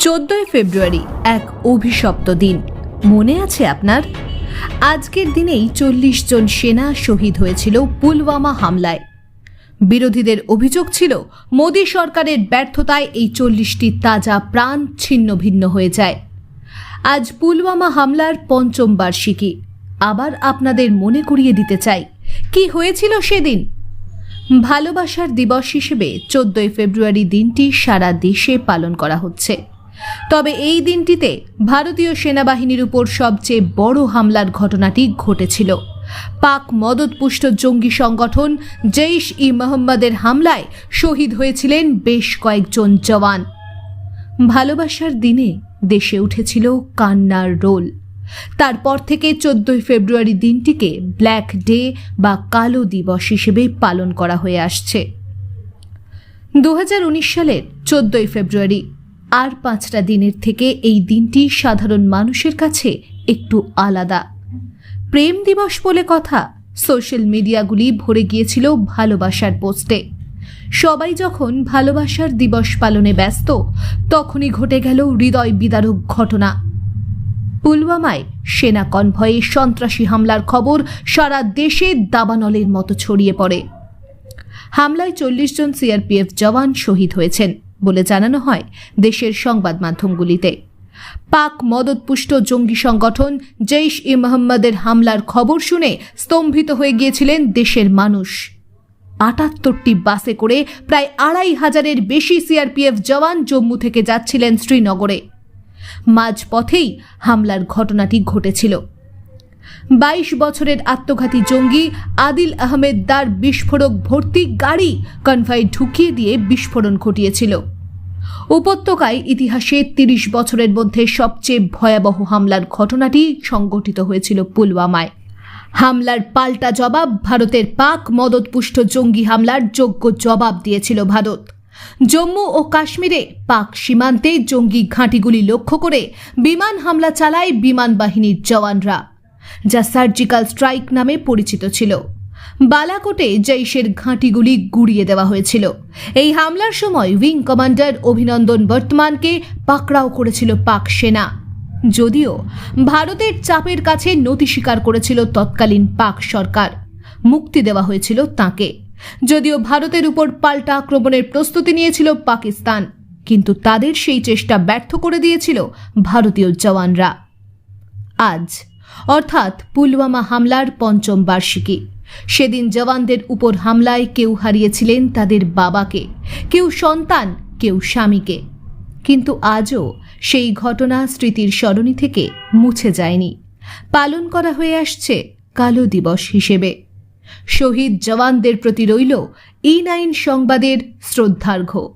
চোদ্দই ফেব্রুয়ারি এক অভিশপ্ত দিন। মনে আছে আপনার? আজকের দিনেই চল্লিশ জন সেনা শহীদ হয়েছিল পুলওয়ামা হামলায়। বিরোধীদের অভিযোগ ছিল, মোদী সরকারের ব্যর্থতায় এই চল্লিশটি তাজা প্রাণ ছিন্ন ভিন্ন হয়ে যায়। আজ পুলওয়ামা হামলার পঞ্চম বার্ষিকী। আবার আপনাদের মনে করিয়ে দিতে চাই, কি হয়েছিল সেদিন? ভালোবাসার দিবস হিসেবে চোদ্দই ফেব্রুয়ারি দিনটি সারা দেশে পালন করা হচ্ছে। তবে এই দিনটিতে ভারতীয় সেনাবাহিনীর উপর সবচেয়ে বড় হামলার ঘটনাটি ঘটেছিল। পাক মদতপুষ্ট জঙ্গি সংগঠন জৈশ ই মোহাম্মদের হামলায় শহীদ হয়েছিলেন বেশ কয়েকজন জওয়ান। ভালোবাসার দিনে দেশে উঠেছিল কান্নার রোল। তারপর থেকে চোদ্দই ফেব্রুয়ারি দিনটিকে ব্ল্যাক ডে বা কালো দিবস হিসেবে পালন করা হয়ে আসছে। দু হাজার উনিশ সালের চোদ্দই ফেব্রুয়ারি আর পাঁচটা দিনের থেকে এই দিনটি সাধারণ মানুষের কাছে একটু আলাদা। প্রেম দিবস বলে কথা, সোশ্যাল মিডিয়াগুলি ভরে গিয়েছিল ভালোবাসার পোস্টে। সবাই যখন ভালোবাসার দিবস পালনে ব্যস্ত, তখনই ঘটে গেল হৃদয় বিদারক ঘটনা। পুলওয়ামায় সেনা কনভয়ে সন্ত্রাসী হামলার খবর সারা দেশে দাবানলের মতো ছড়িয়ে পড়ে। হামলায় চল্লিশ জন সিআরপিএফ জওয়ান শহীদ হয়েছেন। বলে জানানো হয় দেশের সংবাদ মাধ্যমগুলিতে। পাক মদতপুষ্ট জঙ্গি সংগঠন জৈশ ই মোহাম্মদের হামলার খবর শুনে স্তম্ভিত হয়ে গিয়েছিলেন দেশের মানুষ। আটাত্তরটি বাসে করে প্রায় আড়াই হাজারের বেশি সিআরপিএফ জওয়ান জম্মু থেকে যাচ্ছিলেন শ্রীনগরে। মাঝপথেই হামলার ঘটনাটি ঘটেছিল। বাইশ বছরের আত্মঘাতী জঙ্গি আদিল আহমেদ দার বিস্ফোরক ভর্তি গাড়ি কনভয় ঢুকিয়ে দিয়ে বিস্ফোরণ ঘটিয়েছিল। উপত্যকায় ইতিহাসে তিরিশ বছরের মধ্যে সবচেয়ে ভয়াবহ হামলার ঘটনাটি সংঘটিত হয়েছিল পুলওয়ামায়। হামলার পাল্টা জবাব ভারতের পাক মদতপুষ্ট জঙ্গি হামলার যোগ্য জবাব দিয়েছিল ভারত। জম্মু ও কাশ্মীরে পাক সীমান্তে জঙ্গি ঘাঁটিগুলি লক্ষ্য করে বিমান হামলা চালায় বিমান বাহিনীর জওয়ানরা। যা সার্জিক্যাল স্ট্রাইক নামে পরিচিত ছিল। বালাকোটে জৈশের ঘাঁটিগুলি গুড়িয়ে দেওয়া হয়েছিল। এই হামলার সময় উইং কমান্ডার অভিনন্দন বর্তমানকে পাকড়াও করেছিল পাক সেনা। যদিও ভারতের চাপের কাছে নতি স্বীকার করেছিল তৎকালীন পাক সরকার। মুক্তি দেওয়া হয়েছিল তাকে। যদিও ভারতের উপর পাল্টা আক্রমণের প্রস্তুতি নিয়েছিল পাকিস্তান, কিন্তু তাদের সেই চেষ্টা ব্যর্থ করে দিয়েছিল ভারতীয় জওয়ানরা। আজ অর্থাৎ পুলওয়ামা হামলার পঞ্চম বার্ষিকী। সেদিন জওয়ানদের উপর হামলায় কেউ হারিয়েছিলেন তাদের বাবাকে, কেউ সন্তান, কেউ স্বামীকে। কিন্তু আজও সেই ঘটনা স্মৃতির স্মরণী থেকে মুছে যায়নি। পালন করা হয়ে আসছে কালো দিবস হিসেবে। শহীদ জওয়ানদের প্রতি রইল ই নাইন সংবাদের শ্রদ্ধার্ঘ্য।